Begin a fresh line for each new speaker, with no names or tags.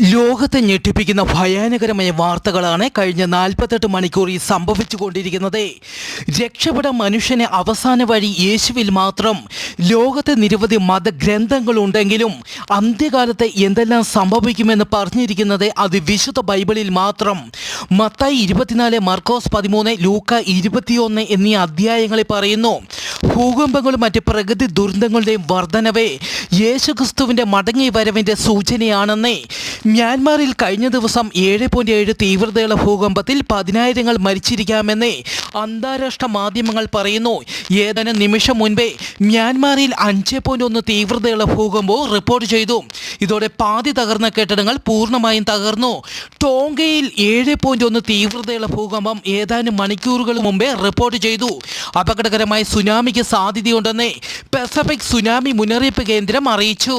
ലോകത്തെ ഞെട്ടിപ്പിക്കുന്ന ഭയാനകരമായ വാർത്തകളാണ് കഴിഞ്ഞ നാൽപ്പത്തെട്ട് മണിക്കൂറിൽ സംഭവിച്ചുകൊണ്ടിരിക്കുന്നത്. രക്ഷപ്പെടാൻ മനുഷ്യനെ അവസാന വഴി യേശുവിൽ മാത്രം. ലോകത്തെ നിരവധി മതഗ്രന്ഥങ്ങളുണ്ടെങ്കിലും അന്ത്യകാലത്ത് എന്തെല്ലാം സംഭവിക്കുമെന്ന് പറഞ്ഞിരിക്കുന്നത് അത് വിശുദ്ധ ബൈബിളിൽ മാത്രം. മത്തായി ഇരുപത്തിനാല് മർക്കോസ് പതിമൂന്ന് ലൂക്ക ഇരുപത്തിയൊന്ന് എന്നീ അധ്യായങ്ങളിൽ പറയുന്നു ഭൂകമ്പങ്ങളും മറ്റ് പ്രകൃതി ദുരന്തങ്ങളുടെയും വർധനവേ യേശുക്രിസ്തുവിന്റെ മടങ്ങി വരവിന്റെ സൂചനയാണെന്നേ മ്യാൻമാറിൽ കഴിഞ്ഞ ദിവസം ഏഴ് പോയിന്റ് ഏഴ് തീവ്രതയുള്ള ഭൂകമ്പത്തിൽ പതിനായിരങ്ങൾ മരിച്ചിരിക്കാമെന്ന് അന്താരാഷ്ട്ര മാധ്യമങ്ങൾ പറയുന്നു. ഏതാനും നിമിഷം മുൻപേ മ്യാൻമാറിൽ അഞ്ച് പോയിന്റ് ഒന്ന് തീവ്രതയുള്ള ഭൂകമ്പവും റിപ്പോർട്ട് ചെയ്തു. ഇതോടെ പാതി തകർന്ന കെട്ടിടങ്ങൾ പൂർണമായും തകർന്നു. ടോങ്കയിൽ ഏഴ് പോയിന്റ് ഒന്ന് തീവ്രതയുള്ള ഭൂകമ്പം ഏതാനും മണിക്കൂറുകൾ മുമ്പേ റിപ്പോർട്ട് ചെയ്തു. അപകടകരമായ സുനാമിക്ക് സാധ്യതയുണ്ടെന്ന് പസഫിക് സുനാമി മുന്നറിയിപ്പ് കേന്ദ്രം അറിയിച്ചു.